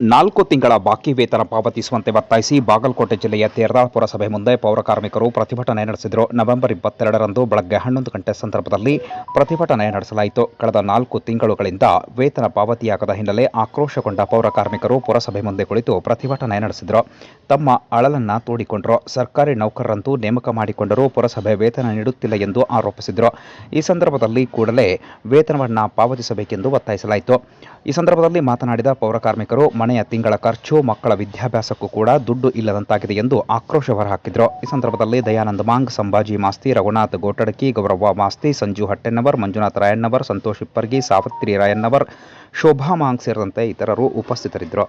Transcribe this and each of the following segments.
ನಾಲ್ಕು ತಿಂಗಳ ಬಾಕಿ ವೇತನ ಪಾವತಿಸುವಂತೆ ಒತ್ತಾಯಿಸಿ ಬಾಗಲಕೋಟೆ ಜಿಲ್ಲೆಯ ತೇರದಾಳ್ ಪುರಸಭೆ ಮುಂದೆ ಪೌರಕಾರ್ಮಿಕರು ಪ್ರತಿಭಟನೆ ನಡೆಸಿದರು. ನವೆಂಬರ್ ಇಪ್ಪತ್ತೆರಡರಂದು ಬೆಳಗ್ಗೆ ಹನ್ನೊಂದು ಗಂಟೆ ಸಂದರ್ಭದಲ್ಲಿ ಪ್ರತಿಭಟನೆ ನಡೆಸಲಾಯಿತು. ಕಳೆದ ನಾಲ್ಕು ತಿಂಗಳುಗಳಿಂದ ವೇತನ ಪಾವತಿಯಾಗದ ಹಿನ್ನೆಲೆ ಆಕ್ರೋಶಗೊಂಡ ಪೌರಕಾರ್ಮಿಕರು ಪುರಸಭೆ ಮುಂದೆ ಕುಳಿತು ಪ್ರತಿಭಟನೆ ನಡೆಸಿದರು. ತಮ್ಮ ಅಳಲನ್ನು ತೋಡಿಕೊಂಡರು. ಸರ್ಕಾರಿ ನೌಕರರಂತೂ ನೇಮಕ ಮಾಡಿಕೊಂಡರೂ ಪುರಸಭೆ ವೇತನ ನೀಡುತ್ತಿಲ್ಲ ಎಂದು ಆರೋಪಿಸಿದರು. ಈ ಸಂದರ್ಭದಲ್ಲಿ ಕೂಡಲೇ ವೇತನವನ್ನು ಪಾವತಿಸಬೇಕೆಂದು ಒತ್ತಾಯಿಸಲಾಯಿತು. ಈ ಸಂದರ್ಭದಲ್ಲಿ ಮಾತನಾಡಿದ ಪೌರ ಕಾರ್ಮಿಕರು ಮನೆಯ ತಿಂಗಳ ಖರ್ಚು, ಮಕ್ಕಳ ವಿದ್ಯಾಭ್ಯಾಸಕ್ಕೂ ಕೂಡ ದುಡ್ಡು ಇಲ್ಲದಂತಾಗಿದೆ ಎಂದು ಆಕ್ರೋಶ ಹೊರಹಾಕಿದರು. ಈ ಸಂದರ್ಭದಲ್ಲಿ ದಯಾನಂದ ಮಾಂಗ್, ಸಂಭಾಜಿ ಮಾಸ್ತಿ, ರಘುನಾಥ್ ಗೋಟಡಕಿ ಗೌರವ ಮಾಸ್ತಿ, ಸಂಜು ಹಟ್ಟೆನ್ನವರ್, ಮಂಜುನಾಥ್ ರಾಯಣ್ಣವರ್, ಸಂತೋಷ್ ಇಪ್ಪರ್ಗಿ, ಸಾವಿತ್ರಿ ರಾಯಣ್ಣವರ್, ಶೋಭಾ ಮಾಂಗ್ ಸೇರಿದಂತೆ ಇತರರು ಉಪಸ್ಥಿತರಿದ್ದರು.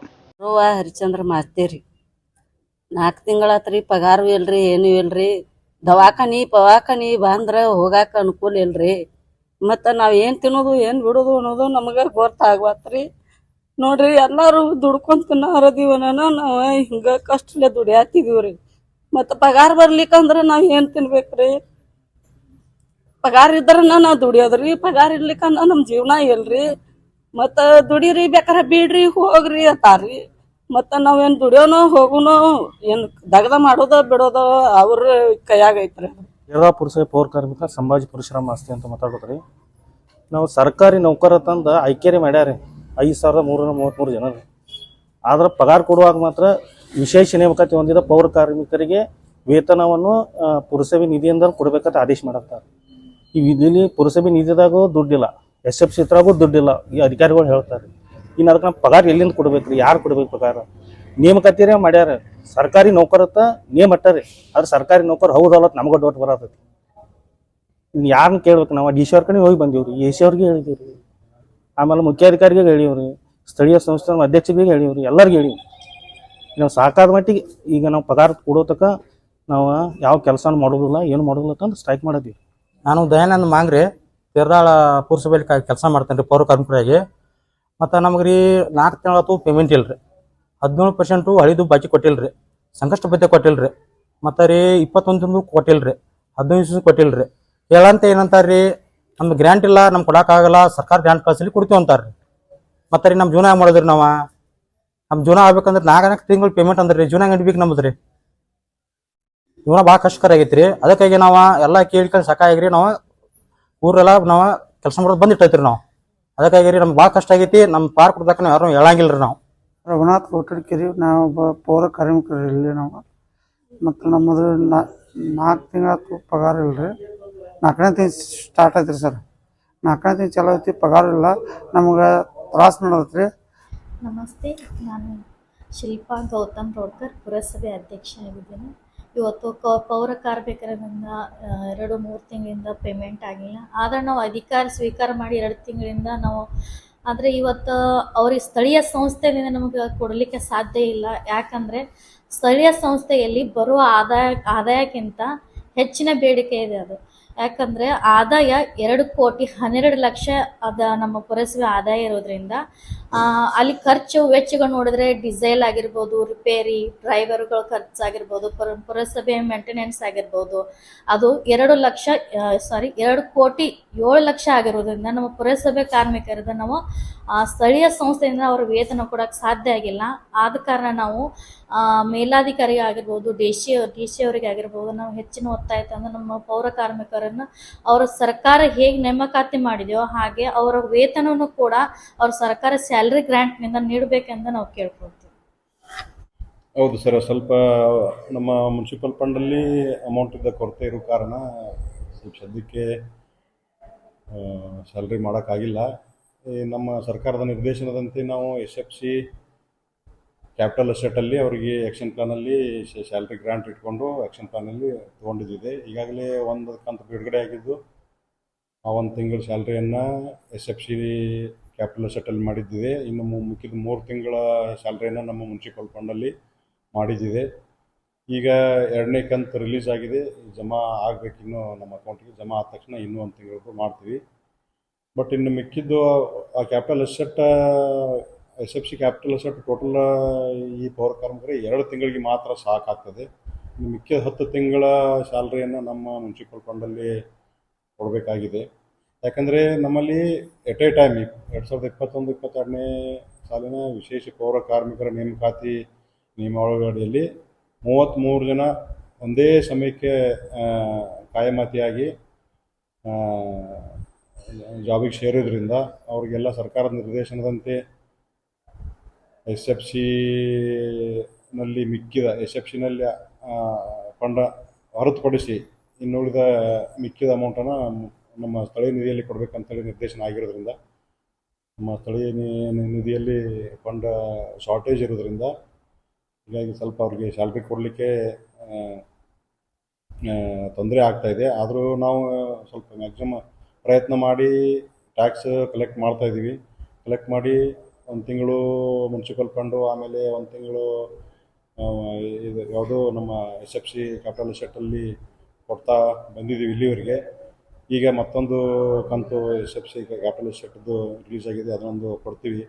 ಹರಿಚಂದ್ರ ಹರಿಚಂದ್ರ ರೀ. ನಾಲ್ಕು ತಿಂಗಳಾತ್ರಿ ಪಗಾರು ಇಲ್ರಿ, ಏನು ಇಲ್ರಿ. ದವಾಖಾನಿ, ಪವಾಖಾನಿ ಬಂದ್ರೆ ಹೋಗಾಕ ಅನುಕೂಲ ಇಲ್ರಿ. ಮತ್ತು ನಾವು ಏನು ತಿನ್ನೋದು, ಏನು ಬಿಡೋದು ಅನ್ನೋದು ನಮಗೆ ಗೊತ್ತಾಗ್ವತ್ರಿ. ನೋಡ್ರಿ, ಎಲ್ಲಾರು ದುಡ್ಕೊಂಡ್ ತಿನ್ನೋರದೀವನ ನಾವು ಹಿಂಗ ಕಷ್ಟಲೆ ದುಡಿಯಾತಿದೀವಿ ರೀ ಮತ್ತ ಪಗಾರ ಬರ್ಲಿಕ್ಕಂದ್ರ ನಾವ್ ಏನ್ ತಿನ್ಬೇಕ್ರಿ? ಪಗಾರ ಇದ್ರನ ನಾವ್ ದುಡಿಯೋದ್ರಿ, ಪಗಾರ ಇರ್ಲಿಕ್ಕಂದ್ರ ನಮ್ ಜೀವನ ಇಲ್ರಿ. ಮತ್ತ ದುಡಿರಿ, ಬೇಕಾರ ಬಿಡ್ರಿ, ಹೋಗ್ರಿ ಅಂತಾರ್ರಿ ಮತ್ತ ನಾವೇನ್ ದುಡಿಯೋನೋ, ಹೋಗುನೋ, ಏನ್ ದಗದ ಮಾಡೋದ, ಬಿಡೋದ, ಅವ್ರ ಕೈಯಾಗ ಐತ್ರಿ. ಎಲ್ಲಾ ಪುರುಷ, ಪೌರ ಕಾರ್ಮಿಕ, ಸಂಭಾಜಿ ಪರಿಶ್ರಮ ಆಸ್ತಿ ಅಂತ ಮಾತಾಡೋದ್ರಿ ನಾವು ಸರ್ಕಾರಿ ನೌಕರ ತಂದ ಆಯ್ಕೆರಿ ಮಾಡ್ಯಾರಿ. ಐದು ಸಾವಿರದ ಮೂರರ ಮೂವತ್ತ್ಮೂರು ಜನ ರೀ. ಆದ್ರೆ ಪಗಾರ ಕೊಡುವಾಗ ಮಾತ್ರ ವಿಶೇಷ ನೇಮಕಾತಿ ಹೊಂದಿದ ಪೌರ ಕಾರ್ಮಿಕರಿಗೆ ವೇತನವನ್ನು ಪುರಸಭೆ ನಿಧಿಯಿಂದ ಕೊಡಬೇಕಂತ ಆದೇಶ ಮಾಡತ್ತಾರೆ ಈ ವಿಧಿಲಿ ಪುರಸಭೆ ನಿಧಿದಾಗೂ ದುಡ್ಡಿಲ್ಲ, ಎಸ್ ಎಫ್ ಸಿತ್ರಾಗೂ ದುಡ್ಡಿಲ್ಲ, ಈ ಅಧಿಕಾರಿಗಳು ಹೇಳ್ತಾರೆ. ಇನ್ನು ಅದಕ್ಕೆ ನಾವು ಪಗಾರ ಎಲ್ಲಿಂದ ಕೊಡ್ಬೇಕು ರೀ? ಯಾರು ಕೊಡ್ಬೇಕು ಪಗಾರ? ನೇಮಕಾತಿರೇ ಮಾಡ್ಯಾರ. ಸರ್ಕಾರಿ ನೌಕರತ್ತ ನೇಮ್ ಅಟ್ಟಾರಿ ಆದ್ರೆ ಸರ್ಕಾರಿ ನೌಕರ ಹೌದಲ್ಲ ನಮ್ಗೆ ಡೌಟ್ ಬರತೈತಿ. ಇನ್ನು ಯಾರನ್ನ ಕೇಳ್ಬೇಕು? ನಾವು ಡಿ ಸಿ ಅವ್ರ ಕಡೆ ಹೋಗಿ ಬಂದೀವ್ರಿ. ಎ ಸಿ ಅವ್ರಿಗೆ ಹೇಳಿದೀವ್ರಿ. ಆಮೇಲೆ ಮುಖ್ಯಾಧಿಕಾರಿಗೆ ಹೇಳಿವ್ರಿ, ಸ್ಥಳೀಯ ಸಂಸ್ಥೆ ಅಧ್ಯಕ್ಷರಿಗೆ ಹೇಳಿವ್ರಿ, ಎಲ್ಲರಿಗೆ ಹೇಳಿವಿ ನಾವು ಸಾಕಾದ ಮಟ್ಟಿಗೆ ಈಗ ನಾವು ಪದಾರ್ಥ ಕೊಡೋ ತಕ್ಕ ನಾವು ಯಾವ ಕೆಲಸ ಮಾಡೋದಿಲ್ಲ, ಏನು ಮಾಡೋದಿಲ್ಲ ಅಂತ ಸ್ಟ್ರೈಕ್ ಮಾಡಿದ್ವಿ. ನಾನು ದಯಾನಂದ್ ಮಾಂಗ್ರಿ ಪೇರ್ದಾಳ ಪುರಸಭೆಯಲ್ಲಿ ಕೆಲಸ ಮಾಡ್ತೇನೆ ರೀ ಪೌರ ಕಾರ್ಮಿಕರಾಗಿ. ಮತ್ತು ನಮಗೆ ರೀ ನಾಲ್ಕು ತಿಂಗಳತ್ತು ಪೇಮೆಂಟ್ ಇಲ್ಲ ರೀ ಹದಿನೇಳು ಪರ್ಸೆಂಟು ಹಳಿದು ಬಾಕಿ ಕೊಟ್ಟಿಲ್ಲ ರೀ ಸಂಕಷ್ಟ ಭತ್ಯೆ ಕೊಟ್ಟಿಲ್ಲ ರೀ ಮತ್ತು ರೀ ಇಪ್ಪತ್ತೊಂದು ತಿಂಗಳು ಕೊಟ್ಟಿಲ್ಲ ರೀ ಹದಿನೈದು ಕೊಟ್ಟಿಲ್ಲ ರೀ ಹೇಳಂತ ಏನಂತಾರೆ ರೀ ನಮ್ಗೆ ಗ್ರ್ಯಾಂಟ್ ಇಲ್ಲ, ನಮ್ಗೆ ಕೊಡೋಕ್ಕಾಗಲ್ಲ ಸರ್ಕಾರ ಗ್ರ್ಯಾಂಟ್ ಕಳಿಸಲಿ ಕೊಡ್ತೀವಿ ಅಂತಾರೆ ರೀ ಮತ್ತು ರೀ ನಮ್ಮ ಜೀವನ ಮಾಡೋದ್ರಿ ನಾವು? ನಮ್ಮ ಜೀವನ ಆಗ್ಬೇಕಂದ್ರೆ ನಾಲ್ಕು ತಿಂಗಳು ಪೇಮೆಂಟ್ ಅಂದ್ರೆ ರೀ ಜೀವನ ನಡಿಬೇಕು ನಮ್ಮದು ರೀ ಜೀವನ ಭಾಳ ಕಷ್ಟಕರ ಆಗೈತೆ ರೀ ಅದಕ್ಕಾಗಿ ನಾವು ಎಲ್ಲ ಕೇಳ್ಕೊಂಡು ಸಾಕಾಗ್ರಿ, ನಾವು ಊರೆಲ್ಲ ನಾವು ಕೆಲಸ ಮಾಡೋದು ಬಂದಿಟ್ಟೈತ್ರಿ ನಾವು. ಅದಕ್ಕಾಗಿ ರೀ ನಮ್ಗೆ ಭಾಳ ಕಷ್ಟ ಆಗೈತಿ ನಮ್ಮ ಪಾರ್ ಕೊಡ್ದಕ್ಕ ನಾವು ಯಾರು ಹೇಳಂಗಿಲ್ಲ ರೀ ನಾವು. ರಘುನಾಥ್ ಒಟ್ಟಿಗೆ ನಾವು ಪೂರ ಕಾರ್ಮಿಕರು ಇಲ್ಲಿ ನಾವು. ಮತ್ತು ನಮ್ಮದು ನಾಲ್ಕು ತಿಂಗಳ ಪಗಾರ ಇಲ್ಲ ರೀ ನಾಲ್ಕನೇ ತಿಂಗ್ ಸ್ಟಾರ್ಟ್ ಆಯ್ತು ರೀ ಸರ್. ನಾಲ್ಕನೇ ತಿಂಗ್ ಚಲೋ ಐತಿ, ಪಗಾರ ಇಲ್ಲ. ನಮ್ಗೆ ತ್ರಾಸ ನೋಡತ್ರಿ ನಮಸ್ತೆ, ನಾನು ಶಿಲ್ಪಾ ಗೌತಮ್ ರೋಡ್ಕರ್, ಪುರಸಭೆ ಅಧ್ಯಕ್ಷ ಆಗಿದ್ದೇನೆ ಇವತ್ತು ಕ, ಪೌರ ಕಾರ್ಮಿಕರಿಂದ ನನ್ನ ಎರಡು ಮೂರು ತಿಂಗಳಿಂದ ಪೇಮೆಂಟ್ ಆಗಿಲ್ಲ. ಆದರೆ ನಾವು ಅಧಿಕಾರ ಸ್ವೀಕಾರ ಮಾಡಿ ಎರಡು ತಿಂಗಳಿಂದ ನಾವು, ಆದರೆ ಇವತ್ತು ಅವ್ರಿಗೆ ಸ್ಥಳೀಯ ಸಂಸ್ಥೆಯಿಂದ ನಮಗೆ ಕೊಡಲಿಕ್ಕೆ ಸಾಧ್ಯ ಇಲ್ಲ. ಯಾಕಂದರೆ ಸ್ಥಳೀಯ ಸಂಸ್ಥೆಯಲ್ಲಿ ಬರುವ ಆದಾಯ, ಆದಾಯಕ್ಕಿಂತ ಹೆಚ್ಚಿನ ಬೇಡಿಕೆ ಇದೆ ಅದು. ಯಾಕಂದರೆ ಆದಾಯ ಎರಡು ಕೋಟಿ ಹನ್ನೆರಡು ಲಕ್ಷ ಅದ ನಮ್ಮ ಪುರಸಭೆ ಆದಾಯ ಇರೋದ್ರಿಂದ ಅಲ್ಲಿ ಖರ್ಚು ವೆಚ್ಚಗಳು ನೋಡಿದ್ರೆ ಡಿಸೈಲ್ ಆಗಿರ್ಬೋದು ರಿಪೇರಿ ಡ್ರೈವರ್ಗಳ ಖರ್ಚಾಗಿರ್ಬೋದು ಪುರ ಪುರಸಭೆ ಮೇಂಟೆನೆನ್ಸ್ ಆಗಿರ್ಬೋದು ಅದು ಎರಡು ಲಕ್ಷ ಸಾರಿ ಎರಡು ಕೋಟಿ ಏಳು ಲಕ್ಷ ಆಗಿರೋದ್ರಿಂದ ನಮ್ಮ ಪುರಸಭೆ ಕಾರ್ಮಿಕರದ ನಾವು ಆ, ಸ್ಥಳೀಯ ಸಂಸ್ಥೆಯಿಂದ ಅವ್ರ ವೇತನ ಕೊಡೋಕ್ಕೆ ಸಾಧ್ಯ ಆಗಿಲ್ಲ. ಆದ ಕಾರಣ ನಾವು ಮೇಲಾಧಿಕಾರಿ ಆಗಿರ್ಬೋದು ಡಿ ಸಿ ಡಿ ಸಿ ಅವರಿಗೆ ಆಗಿರ್ಬೋದು ನಾವು ಹೆಚ್ಚಿನ ಒತ್ತಾಯ ತಂದು ನಮ್ಮ ಪೌರ ಕಾರ್ಮಿಕರನ್ನು ಅವರ ಸರ್ಕಾರ ಹೇಗೆ ನೇಮಕಾತಿ ಮಾಡಿದೆಯೋ ಹಾಗೆ ಅವರ ವೇತನವನ್ನು ಕೂಡ ಅವ್ರ ಸರ್ಕಾರ ಸ್ಯಾಲ್ರಿ ಗ್ರ್ಯಾಂಟ್ನಿಂದ ನೀಡಬೇಕೆಂದು ನಾವು ಕೇಳ್ಕೊಳ್ತೀವಿ. ಹೌದು ಸರ್, ಸ್ವಲ್ಪ ನಮ್ಮ ಮುನ್ಸಿಪಲ್ ಫಂಡಲ್ಲಿ ಅಮೌಂಟ್ ಇದ್ದ ಕೊರತೆ ಇರೋ ಕಾರಣ ಸ್ವಲ್ಪ ಸದ್ಯಕ್ಕೆ ಸ್ಯಾಲ್ರಿ ಮಾಡೋಕ್ಕಾಗಿಲ್ಲ. ನಮ್ಮ ಸರ್ಕಾರದ ನಿರ್ದೇಶನದಂತೆ ನಾವು ಎಸ್ ಎಫ್ ಸಿ ಕ್ಯಾಪಿಟಲ್ ಅಸೆಟಲ್ಲಿ ಅವರಿಗೆ ಆ್ಯಕ್ಷನ್ ಪ್ಲಾನಲ್ಲಿ ಸ್ಯಾಲ್ರಿ ಗ್ರಾಂಟ್ ಇಟ್ಕೊಂಡು ಆ್ಯಕ್ಷನ್ ಪ್ಲಾನಲ್ಲಿ ತೊಗೊಂಡಿದ್ದಿದೆ. ಈಗಾಗಲೇ ಒಂದು ಕಂತು ಬಿಡುಗಡೆ ಆಗಿದ್ದು, ಆ ಒಂದು ತಿಂಗಳ ಸ್ಯಾಲ್ರಿಯನ್ನು ಎಸ್ ಎಫ್ ಸಿ ಕ್ಯಾಪಿಟಲ್ ಅಸೆಟಲ್ಲಿ ಮಾಡಿದ್ದಿದೆ. ಇನ್ನು ಮು- ಮಿಕ್ಕಿದ ಮೂರು ತಿಂಗಳ ಸ್ಯಾಲ್ರಿಯನ್ನು ನಮ್ಮ ಮುನ್ಸಿಪಲ್ ಫಂಡಲ್ಲಿ ಮಾಡಿದ್ದಿದೆ. ಈಗ ಎರಡನೇ ಕಂತು ರಿಲೀಸ್ ಆಗಿದೆ. ಜಮಾ ಇನ್ನು ನಮ್ಮ ಅಕೌಂಟಿಗೆ ಜಮಾ ಆದ ತಕ್ಷಣ ಇನ್ನೂ ಒಂದು ತಿಂಗಳದ್ದು ಮಾಡ್ತೀವಿ. ಬಟ್ ಇನ್ನು ಮಿಕ್ಕಿದ್ದು ಆ capital asset S F C capital asset total ಈ ಪೌರ ಕಾರ್ಮಿಕರಿಗೆ ಎರಡು ತಿಂಗಳಿಗೆ ಮಾತ್ರ ಸಾಕಾಗ್ತದೆ. ಮಿಕ್ಕಿದ ಹತ್ತು ತಿಂಗಳ ಸ್ಯಾಲ್ರಿಯನ್ನು ನಮ್ಮ ಮುನ್ಸಿಪಲ್ ಫಂಡಲ್ಲಿ ಕೊಡಬೇಕಾಗಿದೆ. ಯಾಕಂದರೆ ನಮ್ಮಲ್ಲಿ ಎಟ್ ಎ ಟೈಮ್ ಎರಡು ಸಾವಿರದ ಇಪ್ಪತ್ತೊಂದು, ಇಪ್ಪತ್ತೆರಡನೇ ಸಾಲಿನ ವಿಶೇಷ ಪೌರ ಕಾರ್ಮಿಕರ ನೇಮಕಾತಿ ನಿಯಮಾವಳಿಯಲ್ಲಿ ಮೂವತ್ತ್ಮೂರು ಜನ ಒಂದೇ ಸಮಯಕ್ಕೆ ಕಾಯಮತಿಯಾಗಿ ಜಾಬಿಗೆ ಸೇರೋದ್ರಿಂದ ಅವರಿಗೆಲ್ಲ ಸರ್ಕಾರದ ನಿರ್ದೇಶನದಂತೆ ಎಸ್ ಎಫ್ ಸಿನಲ್ಲಿ ಮಿಕ್ಕಿದ, ಎಸ್ ಎಫ್ ಸಿನಲ್ಲಿ ಫಂಡ ಹೊರತುಪಡಿಸಿ ಇನ್ನುಳಿದ ಮಿಕ್ಕಿದ ಅಮೌಂಟನ್ನು ನಮ್ಮ ಸ್ಥಳೀಯ ನಿಧಿಯಲ್ಲಿ ಕೊಡಬೇಕಂತೇಳಿ ನಿರ್ದೇಶನ ಆಗಿರೋದ್ರಿಂದ, ನಮ್ಮ ಸ್ಥಳೀಯ ನಿಧಿಯಲ್ಲಿ ಫಂಡ್ ಶಾರ್ಟೇಜ್ ಇರೋದ್ರಿಂದ, ಹೀಗಾಗಿ ಸ್ವಲ್ಪ ಅವ್ರಿಗೆ ಸ್ಯಾಲ್ರಿ ಕೊಡಲಿಕ್ಕೆ ತೊಂದರೆ ಆಗ್ತಾ ಇದೆ. ಆದರೂ ನಾವು ಸ್ವಲ್ಪ ಮ್ಯಾಕ್ಸಿಮಮ್ ಪ್ರಯತ್ನ ಮಾಡಿ ಟ್ಯಾಕ್ಸ್ ಕಲೆಕ್ಟ್ ಮಾಡ್ತಾ ಇದ್ದೀವಿ. ಕಲೆಕ್ಟ್ ಮಾಡಿ ಒಂದು ತಿಂಗಳು ಮುನ್ಸಿಪಲ್ ಫಂಡು ಆಮೇಲೆ ಒಂದು ತಿಂಗಳು ಇದು ಯಾವುದೋ ನಮ್ಮ ಎಸ್ ಎಫ್ ಸಿ ಕ್ಯಾಪಿಟಲ್ ಶೆಟ್ಟಲ್ಲಿ ಕೊಡ್ತಾ ಬಂದಿದ್ದೀವಿ ಇಲ್ಲಿವರೆಗೆ. ಈಗ ಮತ್ತೊಂದು ಕಂತು ಎಸ್ ಎಫ್ ಸಿ ಕ್ಯಾಪಿಟಲ್ ಸೆಟ್ದು ರಿಲೀಸ್ ಆಗಿದೆ, ಅದನ್ನೊಂದು ಕೊಡ್ತೀವಿ.